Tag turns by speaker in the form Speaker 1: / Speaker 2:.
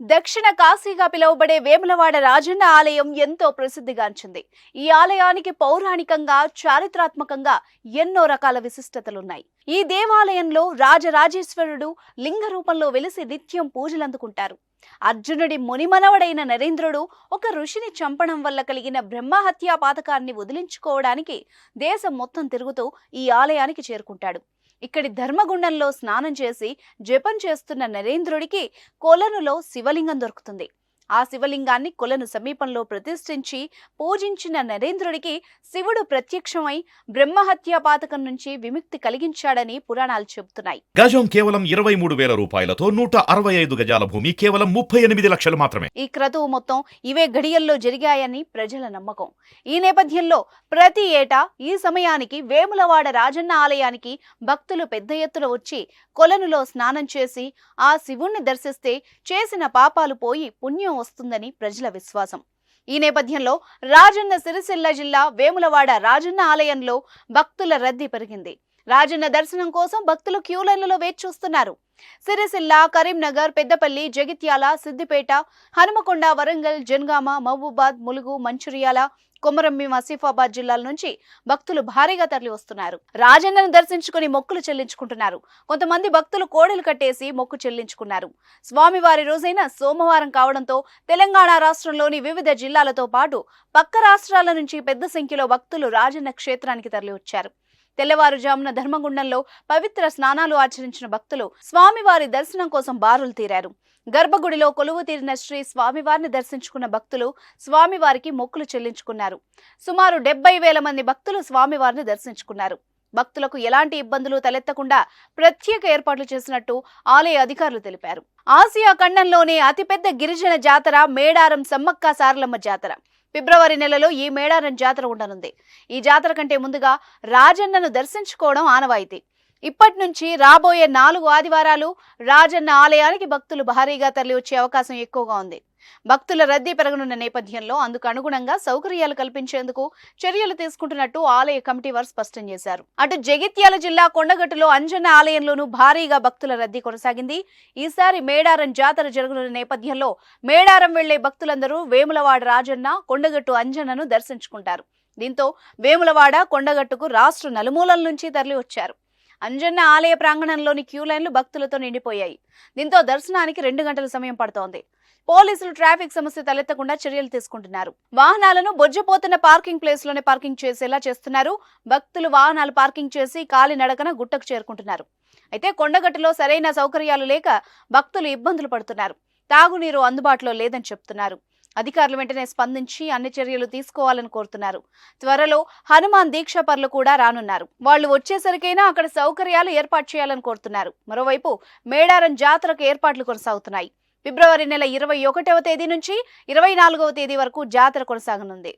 Speaker 1: దక్షిణ కాశీగా పిలువబడే వేములవాడ రాజన్న ఆలయం ఎంతో ప్రసిద్ధిగాంచింది. ఈ ఆలయానికి పౌరాణికంగా చారిత్రాత్మకంగా ఎన్నో రకాల విశిష్టతలున్నాయి. ఈ దేవాలయంలో రాజరాజేశ్వరుడు లింగ రూపంలో వెలిసి నిత్యం పూజలందుకుంటారు. అర్జునుడి మునిమనవడైన నరేంద్రుడు ఒక ఋషిని చంపడం వల్ల కలిగిన బ్రహ్మహత్యా పాతకాన్ని వదిలించుకోవడానికి దేశం మొత్తం తిరుగుతూ ఈ ఆలయానికి చేరుకుంటాడు. ఇక్కడి ధర్మగుండంలో స్నానం చేసి జపం చేస్తున్న నరేంద్రుడికి కోలనులో శివలింగం దొరుకుతుంది. ఆ శివలింగాన్ని కొలను సమీపంలో ప్రతిష్ఠించి పూజించిన నరేంద్రుడికి శివుడు ప్రత్యక్షమై బ్రహ్మహత్యా పాతకం నుంచి విముక్తి కలిగించాడని పురాణాలు చెబుతున్నాయి.
Speaker 2: గజం కేవలం ఇరవై మూడు వేల రూపాయలతో నూట అరవై ఐదు గజాల భూమి కేవలం ముప్పై ఎనిమిది లక్షలు మాత్రమే.
Speaker 1: ఈ క్రతువు మొత్తం ఇవే గడియల్లో జరిగాయని ప్రజల నమ్మకం. ఈ నేపథ్యంలో ప్రతి ఏటా ఈ సమయానికి వేములవాడ రాజన్న ఆలయానికి భక్తులు పెద్ద ఎత్తున వచ్చి కొలనులో స్నానం చేసి ఆ శివుణ్ణి దర్శిస్తే చేసిన పాపాలు పోయి పుణ్యం వస్తుందని ప్రజల విశ్వాసం. ఈ నేపథ్యంలో రాజన్న సిరిసిల్ల జిల్లా వేములవాడ రాజన్న ఆలయంలో భక్తుల రద్దీ పెరిగింది. రాజన్న దర్శనం కోసం భక్తులు క్యూ లైన్లలో వేచి చూస్తున్నారు. సిరిసిల్ల కరీంనగర్ పెద్దపల్లి జగిత్యాల సిద్దిపేట హనుమకొండ వరంగల్ జనగామ మహబూబాద్ ములుగు మంచిర్యాల కొమరంభీం ఆసిఫాబాద్ జిల్లాల నుంచి భక్తులు భారీగా తరలి వస్తున్నారు రాజన్నను దర్శించుకుని మొక్కులు చెల్లించుకుంటున్నారు. కొంతమంది భక్తులు కోడలు కట్టేసి మొక్కు చెల్లించుకున్నారు. స్వామివారి రోజైన సోమవారం కావడంతో తెలంగాణ రాష్ట్రంలోని వివిధ జిల్లాలతో పాటు పక్క రాష్ట్రాల నుంచి పెద్ద సంఖ్యలో భక్తులు రాజన్న క్షేత్రానికి తరలి వచ్చారు తెల్లవారుజామున ధర్మగుండంలో పవిత్ర స్నానాలు ఆచరించిన భక్తులు స్వామివారి దర్శనం కోసం బారులు తీరారు. గర్భగుడిలో కొలువు తీరిన శ్రీ స్వామివారిని దర్శించుకున్న భక్తులు స్వామివారికి మొక్కులు చెల్లించుకున్నారు. సుమారు డెబ్బై వేల మంది భక్తులు స్వామివారిని దర్శించుకున్నారు. భక్తులకు ఎలాంటి ఇబ్బందులు తలెత్తకుండా ప్రత్యేక ఏర్పాట్లు చేసినట్టు ఆలయ అధికారులు తెలిపారు. ఆసియా ఖండంలోనే అతిపెద్ద గిరిజన జాతర మేడారం సమ్మక్క సారలమ్మ జాతర. ఫిబ్రవరి నెలలో ఈ మేడారం జాతర ఉండనుంది. ఈ జాతర కంటే ముందుగా రాజన్నను దర్శించుకోవడం ఆనవాయితీ. ఇప్పటి నుంచి రాబోయే నాలుగు ఆదివారాలు రాజన్న ఆలయానికి భక్తులు భారీగా తరలి వచ్చే అవకాశం ఎక్కువగా ఉంది. భక్తుల రద్దీ పెరగనున్న నేపథ్యంలో అందుకు అనుగుణంగా సౌకర్యాలు కల్పించేందుకు చర్యలు తీసుకుంటున్నట్టు ఆలయ కమిటీ వారు స్పష్టం చేశారు. అటు జగిత్యాల జిల్లా కొండగట్టులో అంజన్న ఆలయంలోనూ భారీగా భక్తుల రద్దీ కొనసాగింది. ఈసారి మేడారం జాతర జరగనున్న నేపథ్యంలో మేడారం వెళ్ళే భక్తులందరూ వేములవాడ రాజన్న కొండగట్టు అంజన్నను దర్శించుకుంటారు. దీంతో వేములవాడ కొండగట్టుకు రాష్ట్ర నలుమూలల నుంచి తరలి వచ్చారు అంజన్న ఆలయ ప్రాంగణంలోని క్యూ లైన్లు భక్తులతో నిండిపోయాయి. దీంతో దర్శనానికి రెండు గంటల సమయం పడుతోంది. పోలీసులు ట్రాఫిక్ సమస్య తలెత్తకుండా చర్యలు తీసుకుంటున్నారు. వాహనాలను బొజ్జపోతున్న పార్కింగ్ ప్లేస్లోనే పార్కింగ్ చేసేలా చేస్తున్నారు. భక్తులు వాహనాలు పార్కింగ్ చేసి కాలినడకన గుట్టకు చేరుకుంటున్నారు. అయితే కొండగట్టులో సరైన సౌకర్యాలు లేక భక్తులు ఇబ్బందులు పడుతున్నారు. తాగునీరు అందుబాటులో లేదని చెప్తున్నారు. అధికారులు వెంటనే స్పందించి అన్ని చర్యలు తీసుకోవాలని కోరుతున్నారు. త్వరలో హనుమాన్ దీక్షపరులు కూడా రానున్నారు. వాళ్ళు వచ్చేసరికైనా అక్కడ సౌకర్యాలు ఏర్పాటు చేయాలని కోరుతున్నారు. మరోవైపు మేడారం జాతరకు ఏర్పాట్లు కొనసాగుతున్నాయి. ఫిబ్రవరి నెల ఇరవై ఒకటవ తేదీ నుంచి ఇరవై నాలుగవ తేదీ వరకు జాతర కొనసాగనుంది.